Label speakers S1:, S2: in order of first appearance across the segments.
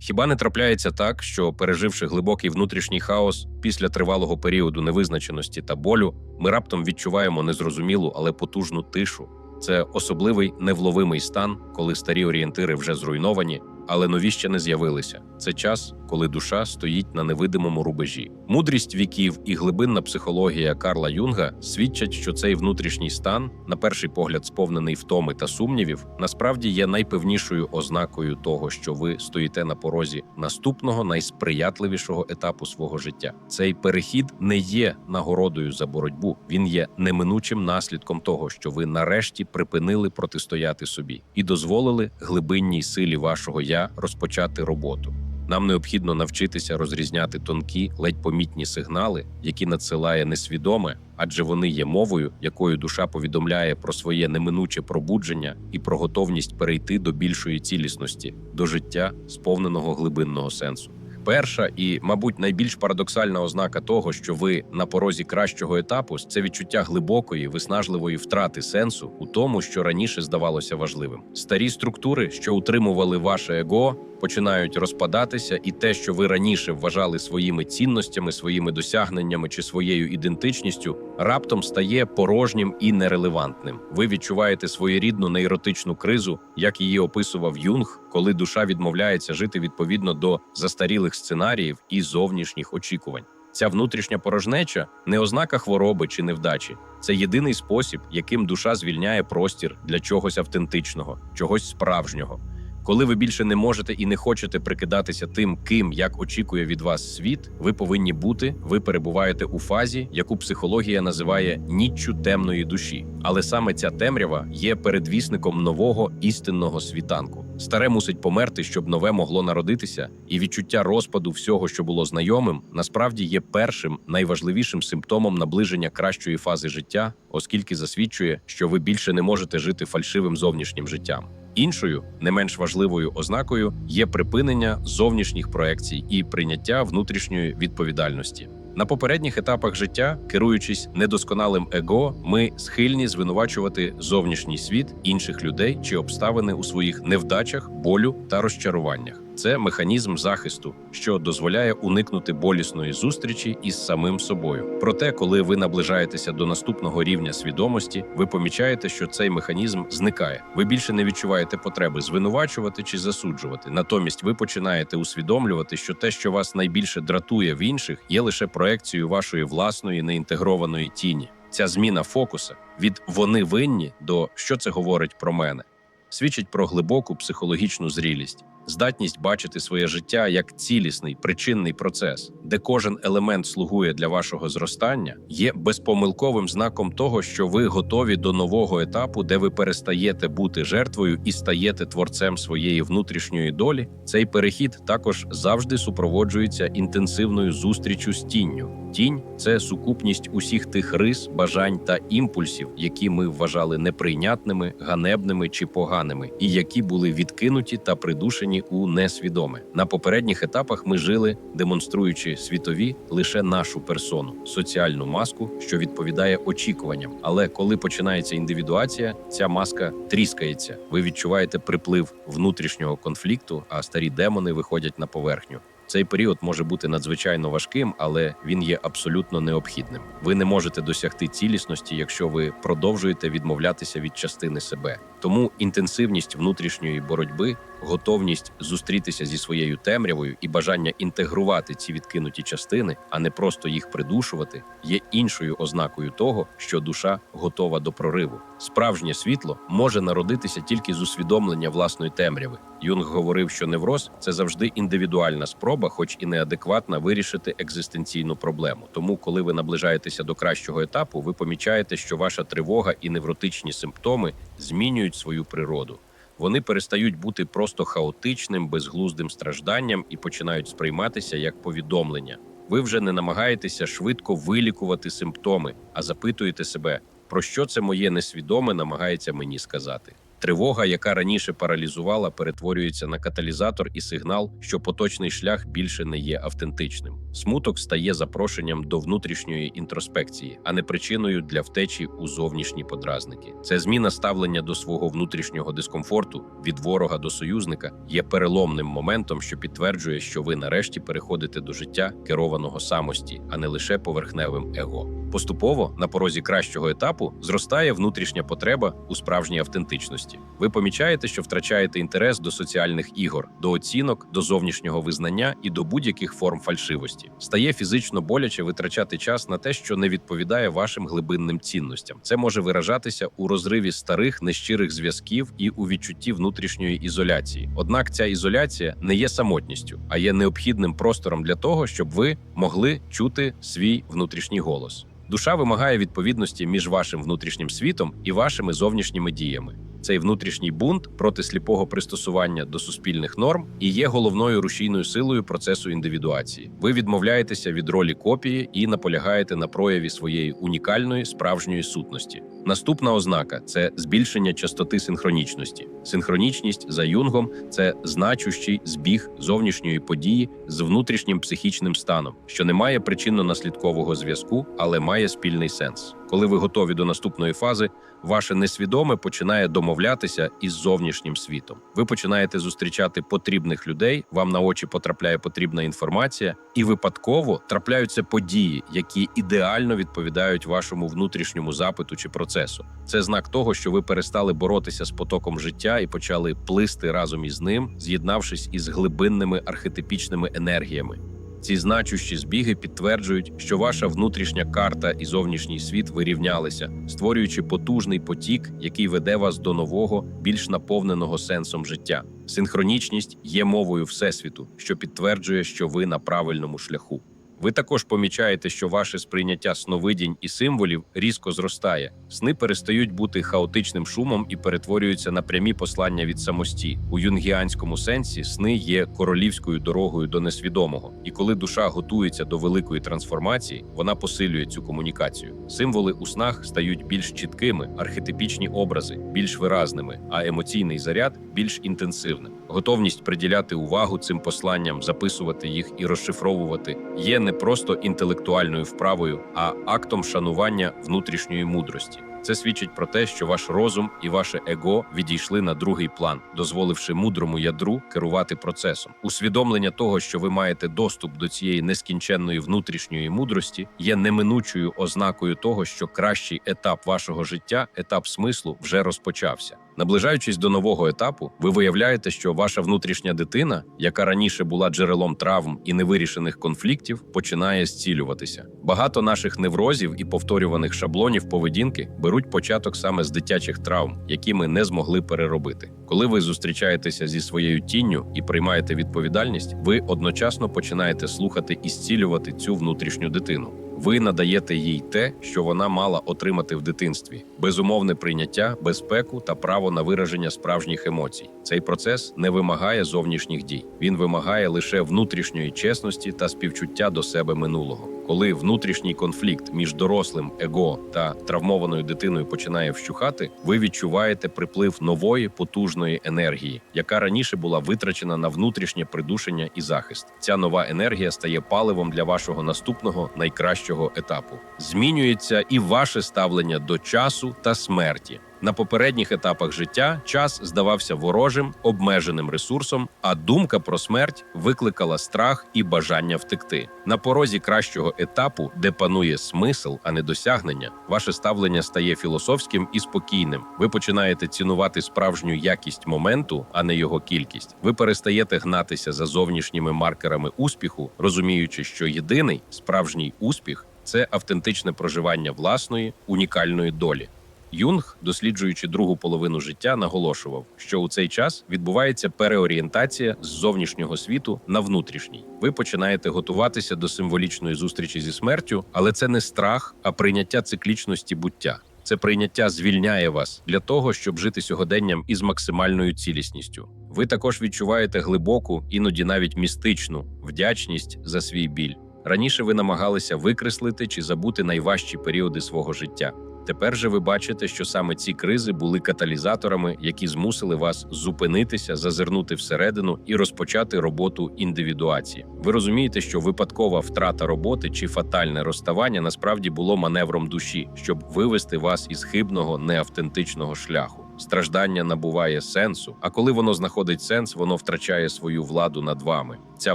S1: Хіба не трапляється так, що, переживши глибокий внутрішній хаос після тривалого періоду невизначеності та болю, ми раптом відчуваємо незрозумілу, але потужну тишу. Це особливий невловимий стан, коли старі орієнтири вже зруйновані, але нові ще не з'явилися. Це час, коли душа стоїть на невидимому рубежі. Мудрість віків і глибинна психологія Карла Юнга свідчать, що цей внутрішній стан, на перший погляд, сповнений втоми та сумнівів, насправді є найпевнішою ознакою того, що ви стоїте на порозі наступного найсприятливішого етапу свого життя. Цей перехід не є нагородою за боротьбу, він є неминучим наслідком того, що ви нарешті припинили протистояти собі і дозволили глибинній силі вашого я розпочати роботу. Нам необхідно навчитися розрізняти тонкі, ледь помітні сигнали, які надсилає несвідоме, адже вони є мовою, якою душа повідомляє про своє неминуче пробудження і про готовність перейти до більшої цілісності, до життя, сповненого глибинного сенсу. Перша і, мабуть, найбільш парадоксальна ознака того, що ви на порозі кращого етапу, це відчуття глибокої, виснажливої втрати сенсу у тому, що раніше здавалося важливим. Старі структури, що утримували ваше его, починають розпадатися, і те, що ви раніше вважали своїми цінностями, своїми досягненнями чи своєю ідентичністю, раптом стає порожнім і нерелевантним. Ви відчуваєте своєрідну нейротичну кризу, як її описував Юнг, коли душа відмовляється жити відповідно до застарілих сценаріїв і зовнішніх очікувань. Ця внутрішня порожнеча не ознака хвороби чи невдачі. Це єдиний спосіб, яким душа звільняє простір для чогось автентичного, чогось справжнього. Коли ви більше не можете і не хочете прикидатися тим, ким як очікує від вас світ, ви повинні бути. Ви перебуваєте у фазі, яку психологія називає ніччю темної душі. Але саме ця темрява є передвісником нового істинного світанку. Старе мусить померти, щоб нове могло народитися, і відчуття розпаду всього, що було знайомим, насправді є першим найважливішим симптомом наближення кращої фази життя, оскільки засвідчує, що ви більше не можете жити фальшивим зовнішнім життям. Іншою, не менш важливою ознакою є припинення зовнішніх проекцій і прийняття внутрішньої відповідальності. На попередніх етапах життя, керуючись недосконалим его, ми схильні звинувачувати зовнішній світ інших людей чи обставини у своїх невдачах, болю та розчаруваннях. Це механізм захисту, що дозволяє уникнути болісної зустрічі із самим собою. Проте, коли ви наближаєтеся до наступного рівня свідомості, ви помічаєте, що цей механізм зникає. Ви більше не відчуваєте потреби звинувачувати чи засуджувати. Натомість ви починаєте усвідомлювати, що те, що вас найбільше дратує в інших, є лише проекцією вашої власної неінтегрованої тіні. Ця зміна фокуса від вони винні до що це говорить про мене, свідчить про глибоку психологічну зрілість здатність бачити своє життя як цілісний причинний процес, де кожен елемент слугує для вашого зростання, є безпомилковим знаком того, що ви готові до нового етапу, де ви перестаєте бути жертвою і стаєте творцем своєї внутрішньої долі. Цей перехід також завжди супроводжується інтенсивною зустрічю з тінню. Тінь це сукупність усіх тих рис, бажань та імпульсів, які ми вважали неприйнятними, ганебними чи поганими, і які були відкинуті та придушені у несвідоме. На попередніх етапах ми жили, демонструючи світові лише нашу персону, соціальну маску, що відповідає очікуванням. Але коли починається індивідуація, ця маска тріскається. Ви відчуваєте приплив внутрішнього конфлікту, а старі демони виходять на поверхню. Цей період може бути надзвичайно важким, але він є абсолютно необхідним. Ви не можете досягти цілісності, якщо ви продовжуєте відмовлятися від частини себе. Тому інтенсивність внутрішньої боротьби, готовність зустрітися зі своєю темрявою і бажання інтегрувати ці відкинуті частини, а не просто їх придушувати, є іншою ознакою того, що душа готова до прориву. Справжнє світло може народитися тільки з усвідомлення власної темряви. Юнг говорив, що невроз це завжди індивідуальна спроба, хоч і неадекватна, вирішити екзистенційну проблему. Тому, коли ви наближаєтеся до кращого етапу, ви помічаєте, що ваша тривога і невротичні симптоми змінюють свою природу. Вони перестають бути просто хаотичним, безглуздим стражданням і починають сприйматися як повідомлення. Ви вже не намагаєтеся швидко вилікувати симптоми, а запитуєте себе, про що це моє несвідоме намагається мені сказати. Тривога, яка раніше паралізувала, перетворюється на каталізатор і сигнал, що поточний шлях більше не є автентичним. Смуток стає запрошенням до внутрішньої інтроспекції, а не причиною для втечі у зовнішні подразники. Це зміна ставлення до свого внутрішнього дискомфорту від ворога до союзника є переломним моментом, що підтверджує, що ви нарешті переходите до життя керованого самості, а не лише поверхневим его. Поступово на порозі кращого етапу зростає внутрішня потреба у справжній автентичності. Ви помічаєте, що втрачаєте інтерес до соціальних ігор, до оцінок, до зовнішнього визнання і до будь-яких форм фальшивості. Стає фізично боляче витрачати час на те, що не відповідає вашим глибинним цінностям. Це може виражатися у розриві старих нещирих зв'язків і у відчутті внутрішньої ізоляції. Однак ця ізоляція не є самотністю, а є необхідним простором для того, щоб ви могли чути свій внутрішній голос. Душа вимагає відповідності між вашим внутрішнім світом і вашими зовнішніми діями. Цей внутрішній бунт проти сліпого пристосування до суспільних норм і є головною рушійною силою процесу індивідуації. Ви відмовляєтеся від ролі копії і наполягаєте на прояві своєї унікальної справжньої сутності. Наступна ознака це збільшення частоти синхронічності. Синхронічність за юнгом це значущий збіг зовнішньої події з внутрішнім психічним станом, що не має причинно-наслідкового зв'язку, але має спільний сенс. Коли ви готові до наступної фази, ваше несвідоме починає домовлятися із зовнішнім світом. Ви починаєте зустрічати потрібних людей, вам на очі потрапляє потрібна інформація, і випадково трапляються події, які ідеально відповідають вашому внутрішньому запиту чи процесу. Це знак того, що ви перестали боротися з потоком життя і почали плисти разом із ним, з'єднавшись із глибинними архетипічними енергіями. Ці значущі збіги підтверджують, що ваша внутрішня карта і зовнішній світ вирівнялися, створюючи потужний потік, який веде вас до нового, більш наповненого сенсом життя. Синхронічність є мовою всесвіту, що підтверджує, що ви на правильному шляху. Ви також помічаєте, що ваше сприйняття сновидінь і символів різко зростає. Сни перестають бути хаотичним шумом і перетворюються на прямі послання від самості. У юнгіанському сенсі сни є королівською дорогою до несвідомого. І коли душа готується до великої трансформації, вона посилює цю комунікацію. Символи у снах стають більш чіткими, архетипічні образи більш виразними, а емоційний заряд більш інтенсивним. Готовність приділяти увагу цим посланням, записувати їх і розшифровувати є не просто інтелектуальною вправою, а актом шанування внутрішньої мудрості. Це свідчить про те, що ваш розум і ваше его відійшли на другий план, дозволивши мудрому ядру керувати процесом. Усвідомлення того, що ви маєте доступ до цієї нескінченної внутрішньої мудрості, є неминучою ознакою того, що кращий етап вашого життя, етап смислу, вже розпочався. Наближаючись до нового етапу, ви виявляєте, що ваша внутрішня дитина, яка раніше була джерелом травм і невирішених конфліктів, починає зцілюватися. Багато наших неврозів і повторюваних шаблонів поведінки беруть початок саме з дитячих травм, які ми не змогли переробити. Коли ви зустрічаєтеся зі своєю тінню і приймаєте відповідальність, ви одночасно починаєте слухати і зцілювати цю внутрішню дитину. Ви надаєте їй те, що вона мала отримати в дитинстві: безумовне прийняття, безпеку та право на вираження справжніх емоцій. Цей процес не вимагає зовнішніх дій. Він вимагає лише внутрішньої чесності та співчуття до себе минулого. Коли внутрішній конфлікт між дорослим его та травмованою дитиною починає вщухати, ви відчуваєте приплив нової потужної енергії, яка раніше була витрачена на внутрішнє придушення і захист. Ця нова енергія стає паливом для вашого наступного найкращого етапу. Змінюється і ваше ставлення до часу та смерті. На попередніх етапах життя час здавався ворожим, обмеженим ресурсом, а думка про смерть викликала страх і бажання втекти. На порозі кращого етапу, де панує смисл, а не досягнення, ваше ставлення стає філософським і спокійним. Ви починаєте цінувати справжню якість моменту, а не його кількість. Ви перестаєте гнатися за зовнішніми маркерами успіху, розуміючи, що єдиний справжній успіх це автентичне проживання власної унікальної долі. Юнг, досліджуючи другу половину життя, наголошував, що у цей час відбувається переорієнтація з зовнішнього світу на внутрішній. Ви починаєте готуватися до символічної зустрічі зі смертю, але це не страх, а прийняття циклічності буття. Це прийняття звільняє вас для того, щоб жити сьогоденням із максимальною цілісністю. Ви також відчуваєте глибоку, іноді навіть містичну вдячність за свій біль. Раніше ви намагалися викреслити чи забути найважчі періоди свого життя. Тепер же ви бачите, що саме ці кризи були каталізаторами, які змусили вас зупинитися, зазирнути всередину і розпочати роботу індивідуації. Ви розумієте, що випадкова втрата роботи чи фатальне розставання насправді було маневром душі, щоб вивести вас із хибного неавтентичного шляху. Страждання набуває сенсу, а коли воно знаходить сенс, воно втрачає свою владу над вами. Ця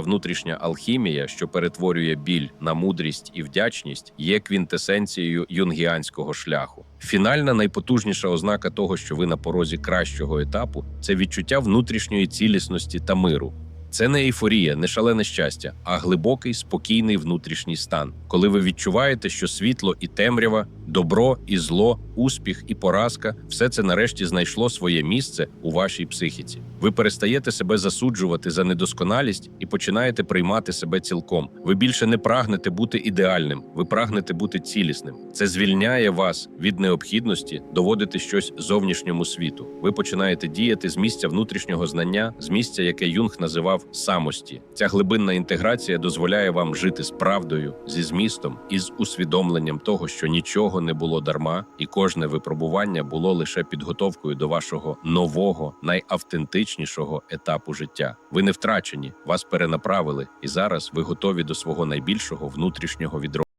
S1: внутрішня алхімія, що перетворює біль на мудрість і вдячність, є квінтесенцією юнгіанського шляху. Фінальна найпотужніша ознака того, що ви на порозі кращого етапу, це відчуття внутрішньої цілісності та миру. Це не ейфорія, не шалене щастя, а глибокий, спокійний внутрішній стан, коли ви відчуваєте, що світло і темрява, добро і зло, успіх і поразка все це нарешті знайшло своє місце у вашій психіці. Ви перестаєте себе засуджувати за недосконалість і починаєте приймати себе цілком. Ви більше не прагнете бути ідеальним, ви прагнете бути цілісним. Це звільняє вас від необхідності доводити щось зовнішньому світу. Ви починаєте діяти з місця внутрішнього знання, з місця, яке Юнг називав самості. Ця глибинна інтеграція дозволяє вам жити з правдою, зі змістом і з усвідомленням того, що нічого не було дарма, і кожне випробування було лише підготовкою до вашого нового, найавтентичнішого етапу життя. Ви не втрачені, вас перенаправили, і зараз ви готові до свого найбільшого внутрішнього відродження.